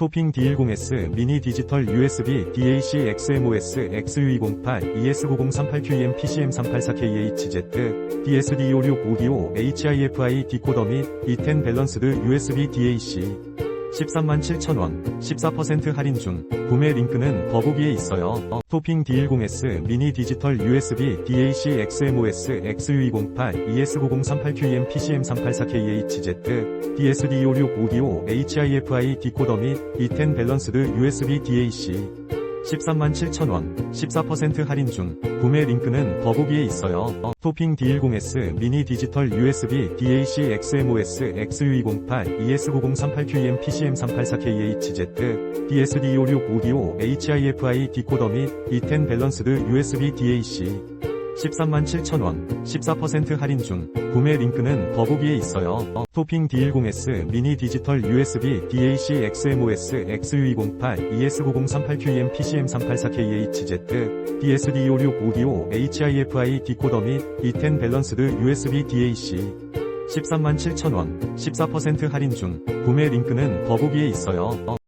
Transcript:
토핑 D10S 미니 디지털 USB DAC XMOS XU208 ES9038QEM PCM384KHZ DSD256 오디오 HIFI 디코더 및 E10 밸런스드 USB DAC 137,000원 14% 할인 중 구매 링크는 더보기에 있어요. 어, 토핑 D10S 미니 디지털 USB DAC XMOS XU208 ES9038QEM PCM384KHZ DSD256 오디오 HIFI 디코더 및 E10 밸런스드 USB DAC 137,000원 14% 할인 중 구매 링크는 더보기에 있어요. 어, 토핑 D10S 미니 디지털 USB DAC XMOS XU208 ES9038QEM PCM384KHZ DSD256 오디오 HIFI 디코더 및 E10 밸런스드 USB DAC 137,000원 14% 할인 중 구매 링크는 더보기에 있어요. 어, 토핑 D10S 미니 디지털 USB DAC XMOS XU208 ES9038QEM PCM384KHZ DSD256 오디오 HIFI 디코더 및 E10 밸런스드 USB DAC 137,000원 14% 할인 중 구매 링크는 더보기에 있어요. 어,